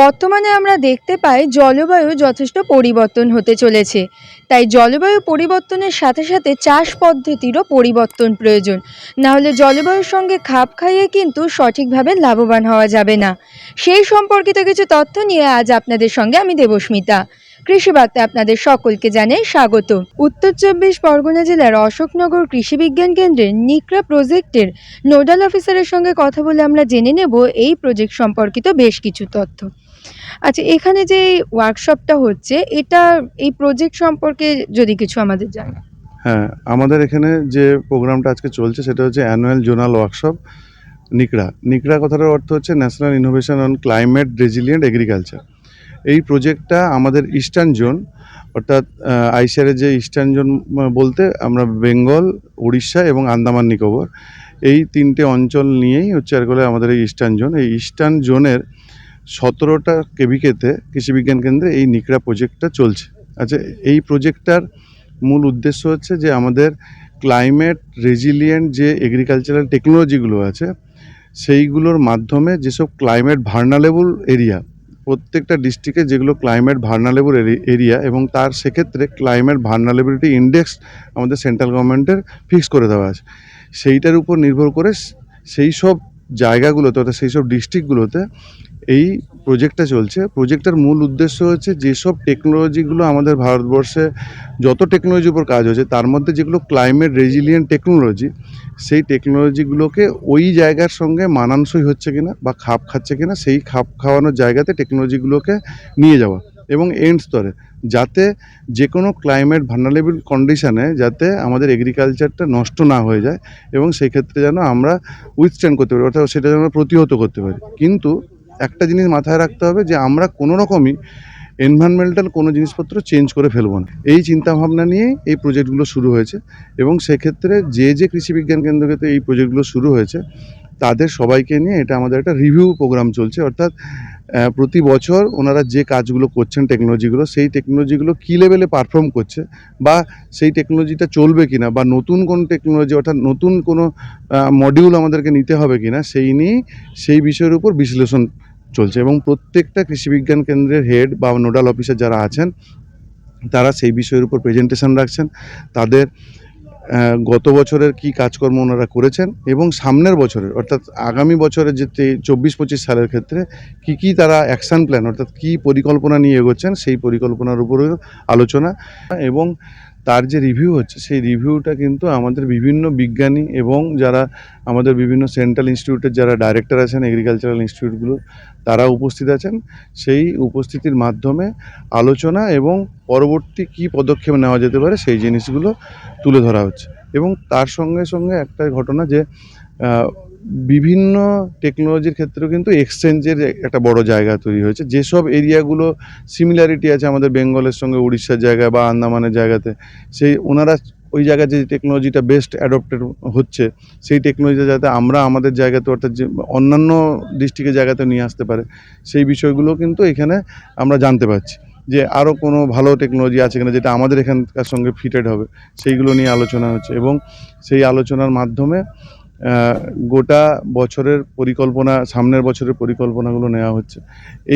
বর্তমানে আমরা দেখতে পাই জলবায়ু যথেষ্ট পরিবর্তন হতে চলেছে। তাই জলবায়ু পরিবর্তনের সাথে সাথে চাষ পদ্ধতিরও পরিবর্তন প্রয়োজন। না হলে জলবায়ুর সঙ্গে খাপ খাইয়ে কিন্তু সঠিকভাবে লাভবান হওয়া যাবে না। সেই সম্পর্কিত কিছু তথ্য নিয়ে আজ আপনাদের সঙ্গে আমি দেবস্মিতা। কৃষি বার্তা আপনাদের সকলকে জানাই স্বাগত। উত্তর চব্বিশ পরগনা জেলার অশোকনগর কৃষি বিজ্ঞান কেন্দ্রের নিকরা প্রজেক্টের নোডাল অফিসারের সঙ্গে কথা বলে আমরা জেনে নেব এই প্রজেক্ট সম্পর্কিত বেশ কিছু তথ্য। আচ্ছা এখানে যে ওয়ার্কশপটা হচ্ছে, এটা এই প্রজেক্ট সম্পর্কে যদি কিছু আমাদের জানা হ্যাঁ আমাদের এখানে যে প্রোগ্রামটা আজকে চলছে, সেটা হচ্ছে অ্যানুয়াল জোনাল ওয়ার্কশপ নিকড়া। নিকড়া কথাটার অর্থ হচ্ছে national innovation on climate resilient agriculture এই প্রজেক্টটা আমাদের ইস্টার্ন জোন অর্থাৎ আইসিআরের যে ইস্টার্ন জোন বলতে আমরা বেঙ্গল, উড়িষ্যা এবং আন্দামান, নিকোবর। এই তিনটে অঞ্চল নিয়েই হচ্ছে আর আমাদের এই ইস্টার্ন জোন এই ইস্টার্ন জোনের সতেরোটা কেভিকেতে কৃষি বিজ্ঞান কেন্দ্রে এই নিকড়া প্রজেক্টটা চলছে। আচ্ছা এই প্রজেক্টটার মূল উদ্দেশ্য হচ্ছে যে আমাদের ক্লাইমেট রেজিলিয়েন্ট যে এগ্রিকালচারাল টেকনোলজিগুলো আছে, সেইগুলোর মাধ্যমে যেসব ক্লাইমেট ভার্নালেবল এরিয়া, প্রত্যেকটা ডিস্ট্রিক্টে যেগুলো ক্লাইমেট ভার্নালেবল এরিয়া এবং তার সেক্ষেত্রে ক্লাইমেট ভার্নালেবিলিটি ইন্ডেক্স আমাদের সেন্ট্রাল গভর্নমেন্টের ফিক্স করে দেওয়া আছে। সেইটার উপর নির্ভর করে সেই সব জায়গাগুলোতে অর্থাৎ সেই সব ডিস্ট্রিক্টগুলোতে এই প্রজেক্টটা চলছে। প্রজেক্টের মূল উদ্দেশ্য হচ্ছে যেসব টেকনোলজিগুলো আমাদের ভারতবর্ষে যত টেকনোলজির উপর কাজ হচ্ছে, তার মধ্যে যেগুলো ক্লাইমেট রেজিলিয়েন্ট টেকনোলজি সেই টেকনোলজিগুলোকে ওই জায়গার সঙ্গে মানানসই হচ্ছে কিনা বা খাপ খাচ্ছে কিনা, সেই খাপ খাওয়ানোর জায়গাতে টেকনোলজিগুলোকে নিয়ে যাওয়া এবং এন্ড স্তরে, যাতে যে কোনো ক্লাইমেট ভার্নালেবল কন্ডিশানে যাতে আমাদের এগ্রিকালচারটা নষ্ট না হয়ে যায় এবং সেই ক্ষেত্রে যেন আমরা উইথস্ট্যান্ড করতে পারি, অর্থাৎ সেটা যেন প্রতিহত করতে পারি। কিন্তু একটা জিনিস মাথায় রাখতে হবে যে আমরা কোনো রকমই এনভায়রনমেন্টাল কোনো জিনিসপত্র চেঞ্জ করে ফেলব না। এই চিন্তাভাবনা নিয়েই এই প্রজেক্টগুলো শুরু হয়েছে এবং সেক্ষেত্রে যে যে কৃষি বিজ্ঞান কেন্দ্রকে এই প্রজেক্টগুলো শুরু হয়েছে, তাদের সবাইকে নিয়ে এটা আমাদের একটা রিভিউ প্রোগ্রাম চলছে। অর্থাৎ প্রতি বছর ওনারা যে কাজগুলো করছেন টেকনোলজিগুলো সেই টেকনোলজিগুলো কী লেভেলে পারফর্ম করছে বা সেই টেকনোলজিটা চলবে কিনা বা নতুন কোন টেকনোলজি অর্থাৎ নতুন কোনো মডিউল আমাদেরকে নিতে হবে কিনা সেই নিয়েই সেই বিষয়ের উপর বিশ্লেষণ চলছে এবং প্রত্যেকটা কৃষিবিজ্ঞান কেন্দ্রের হেড বা নোডাল অফিসার যারা আছেন, তারা সেই বিষয়ের উপর প্রেজেন্টেশন রাখছেন। তাদের গত বছরের কি কাজকর্ম ওনারা করেছেন এবং সামনের বছরের, অর্থাৎ আগামী বছরের যে চব্বিশ পঁচিশ সালের ক্ষেত্রে কি কি তারা অ্যাকশান প্ল্যান অর্থাৎ কি পরিকল্পনা নিয়ে এগোচ্ছেন সেই পরিকল্পনার উপরেও আলোচনা এবং তার যে রিভিউ হচ্ছে, সেই রিভিউটা কিন্তু আমাদের বিভিন্ন বিজ্ঞানী এবং যারা আমাদের বিভিন্ন সেন্ট্রাল ইনস্টিটিউটের যারা ডাইরেক্টর আছেন এগ্রিকালচারাল ইনস্টিটিউটগুলো তারা উপস্থিত আছেন। সেই উপস্থিতির মাধ্যমে আলোচনা এবং পরবর্তী কি পদক্ষেপ নেওয়া যেতে পারে, সেই জিনিসগুলো তুলে ধরা হচ্ছে। এবং তার সঙ্গে সঙ্গে একটা ঘটনা যে বিভিন্ন টেকনোলজির ক্ষেত্রেও কিন্তু এক্সচেঞ্জের একটা বড় জায়গা তৈরি হয়েছে। যেসব এরিয়াগুলো সিমিলারিটি আছে আমাদের বেঙ্গলের সঙ্গে, উড়িষ্যার জায়গা বা আন্দামানের জায়গাতে, সেই ওনারা ওই জায়গায় যে টেকনোলজিটা বেস্ট অ্যাডপ্টেড হচ্ছে, সেই টেকনোলজিটা যাতে আমরা আমাদের জায়গাতে অর্থাৎ যে অন্যান্য ডিস্ট্রিক্টের জায়গাতে নিয়ে আসতে পারে, সেই বিষয়গুলো কিন্তু এখানে আমরা জানতে পারছি। যে আরও কোনো ভালো টেকনোলজি আছে কিনা যেটা আমাদের এখানকার সঙ্গে ফিটেড হবে, সেইগুলো নিয়ে আলোচনা হচ্ছে এবং সেই আলোচনার মাধ্যমে গোটা বছরের পরিকল্পনা, সামনের বছরের পরিকল্পনাগুলো নেওয়া হচ্ছে।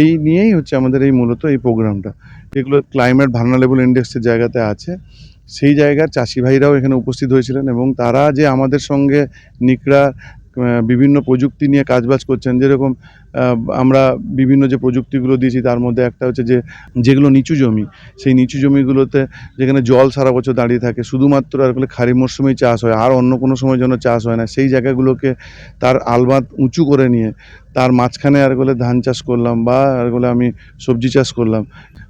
এই নিয়েই হচ্ছে আমাদের এই মূলত এই প্রোগ্রামটা। এগুলো ক্লাইমেট ভার্নালেবল ইন্ডেক্সের জায়গাতে আছে। সেই জায়গার চাষি ভাইরাও এখানে উপস্থিত হয়েছিলেন এবং তারা যে আমাদের সঙ্গে নিকড়া বিভিন্ন প্রযুক্তি নিয়ে কাজবাজ করছেন, যেরকম আমরা বিভিন্ন যে প্রযুক্তিগুলো দিয়েছি, তার মধ্যে একটা হচ্ছে যে যেগুলো নিচু জমি, সেই নিচু জমিগুলোতে যেখানে জল সারা বছর দাঁড়িয়ে থাকে, শুধুমাত্র আর বলে খারিফ মরশুমেই চাষ হয়, আর অন্য কোনো সময় জন্য চাষ হয় না, সেই জায়গাগুলোকে তার আলবাত উঁচু করে নিয়ে তার মাঝখানে আর বলে ধান চাষ করলাম বা আর বলে আমি সবজি চাষ করলাম।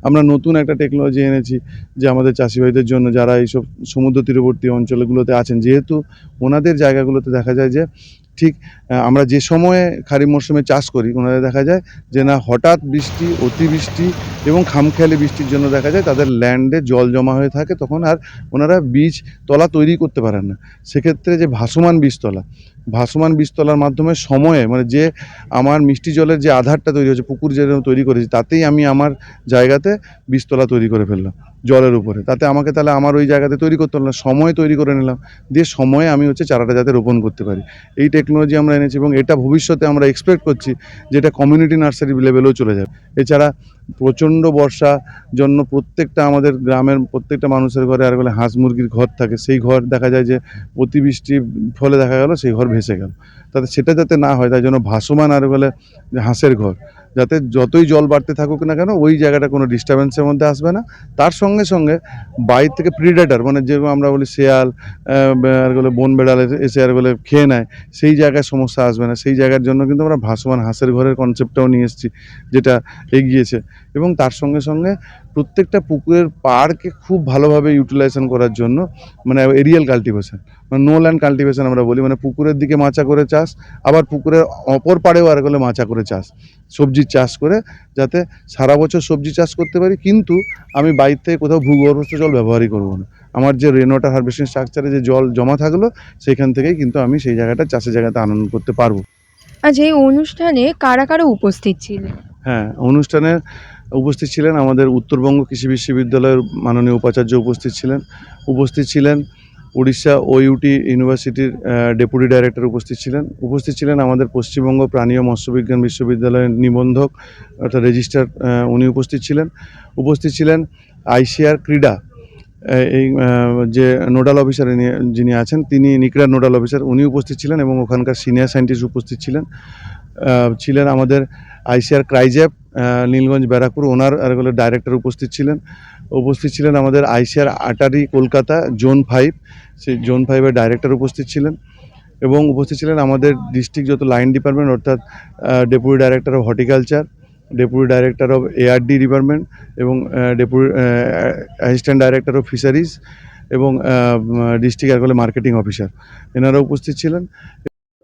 আমরা নতুন একটা টেকনোলজি এনেছি যে আমাদের চাষিভাইদের জন্য যারা এইসব সমুদ্র তীরবর্তী অঞ্চলগুলোতে আছেন, যেহেতু ওনাদের জায়গাগুলোতে দেখা যায় যে ঠিক আমরা যে সময়ে খারিফ মরশুমে চাষ করি ওনাদের দেখা যায় যে না হঠাৎ বৃষ্টি অতিবৃষ্টি এবং খামখেয়ালি বৃষ্টির জন্য দেখা যায় তাদের ল্যান্ডে জল জমা হয়ে থাকে, তখন আর ওনারা বীজ তলা তৈরি করতে পারেন না। সেক্ষেত্রে যে ভাসমান বীজতলা ভাসমান বীজতলার মাধ্যমে সময়ে মানে যে আমার মিষ্টি জলের যে আধারটা তৈরি হচ্ছে পুকুর যে তৈরি করেছি, তাতেই আমি আমার জায়গাতে বীজতলা তৈরি করে ফেললাম, জলের উপরে। তাতে আমাকে তাহলে আমার ওই জায়গাতে তৈরি করতে হলো না, সময় তৈরি করে নিলাম। দিয়ে সময়ে আমি হচ্ছে চারাটা যাতে রোপণ করতে পারি। এই টেকনোলজি আমরা এনেছি এবং এটা ভবিষ্যতে আমরা এক্সপেক্ট করছি যেটা কমিউনিটি নার্সারি লেভেলেও চলে যাবে। এছাড়া প্রচণ্ড বর্ষা জন্য প্রত্যেকটা আমাদের গ্রামের প্রত্যেকটা মানুষের ঘরে আর বলে হাঁস মুরগির ঘর থাকে। সেই ঘর দেখা যায় যে অতিবৃষ্টির ফলে দেখা গেল সেই ঘর ভেসে গেল। তাতে সেটা যাতে না হয়, তাই জন্য ভাসমান আর বলে হাঁসের ঘর। যাতে যতই জল বাড়তে থাকুক না কেন, ওই জায়গাটা কোনো ডিস্টারবেন্সের মধ্যে আসবে না। তার সঙ্গে সঙ্গে বাইর থেকে প্রিডেটার মানে যে আমরা বলি শেয়াল আর বলে বন বেড়ালে এসে- আর বলে খেয়ে নেয়, সেই জায়গায় সমস্যা আসবে না। সেই জায়গার জন্য কিন্তু আমরা ভাসমান হাঁসের ঘরের কনসেপ্টটাও নিয়ে এসেছি, যেটা এগিয়েছে। এবং তার সঙ্গে সঙ্গে প্রত্যেকটা পুকুরের পাড়কে খুব ভালোভাবে ইউটিলাইজেশন করার জন্য মানে এরিয়াল কাল্টিভেশন মানে নো ল্যান্ড কাল্টিভেশন আমরা বলি মানে পুকুরের দিকে মাচা করে চাষ আবার পুকুরের অপর পাড়েও আর গেলে মাচা করে চাষ সবজির চাষ করে যাতে সারা বছর সবজি চাষ করতে পারি কিন্তু আমি বাইরে থেকে কোথাও ভূগর্ভস্থ জল ব্যবহারই করব না। আমার যে রেন ওয়াটার হারভেস্টিং স্ট্রাকচারে যে জল জমা থাকল সেখান থেকেই কিন্তু আমি সেই জায়গাটা চাষের জায়গাতে আনন্দ করতে পারব। আজ এই অনুষ্ঠানে কারা কারা উপস্থিত ছিলেন? হ্যাঁ অনুষ্ঠানে উপস্থিত ছিলেন। আমাদের উত্তরবঙ্গ কৃষি বিশ্ববিদ্যালয়ের মাননীয় উপাচার্য উপস্থিত ছিলেন। উপস্থিত ছিলেন উড়িষ্যা ওইউটি ইউনিভার্সিটির ডেপুটি ডাইরেক্টর উপস্থিত ছিলেন। উপস্থিত ছিলেন আমাদের পশ্চিমবঙ্গ প্রাণী ও মৎস্যবিজ্ঞান বিশ্ববিদ্যালয়ের নিবন্ধক, অর্থাৎ রেজিস্ট্রার উনি উপস্থিত ছিলেন। উপস্থিত ছিলেন আইসিআর ক্রীড়া এই যে নোডাল অফিসার যিনি আছেন, তিনি নিকড়ার নোডাল অফিসার, উনি উপস্থিত ছিলেন এবং ওখানকার সিনিয়র সায়েন্টিস্ট উপস্থিত ছিলেন। ছিলেন আমাদের আইসিআর ক্রাইজ্যাপ নীলগঞ্জ ব্যারাকপুর, ওনার আর এগুলো ডাইরেক্টর উপস্থিত ছিলেন। উপস্থিত ছিলেন আমাদের ICR ATARI Kolkata, zone five. সেই জোন ফাইভের ডাইরেক্টর উপস্থিত ছিলেন এবং উপস্থিত ছিলেন আমাদের ডিস্ট্রিক্ট যত লাইন ডিপার্টমেন্ট অর্থাৎ deputy director of horticulture deputy director of ARD department এবং deputy assistant director of fisheries এবং ডিস্ট্রিক্ট এরকলে মার্কেটিং অফিসার এনারা উপস্থিত ছিলেন।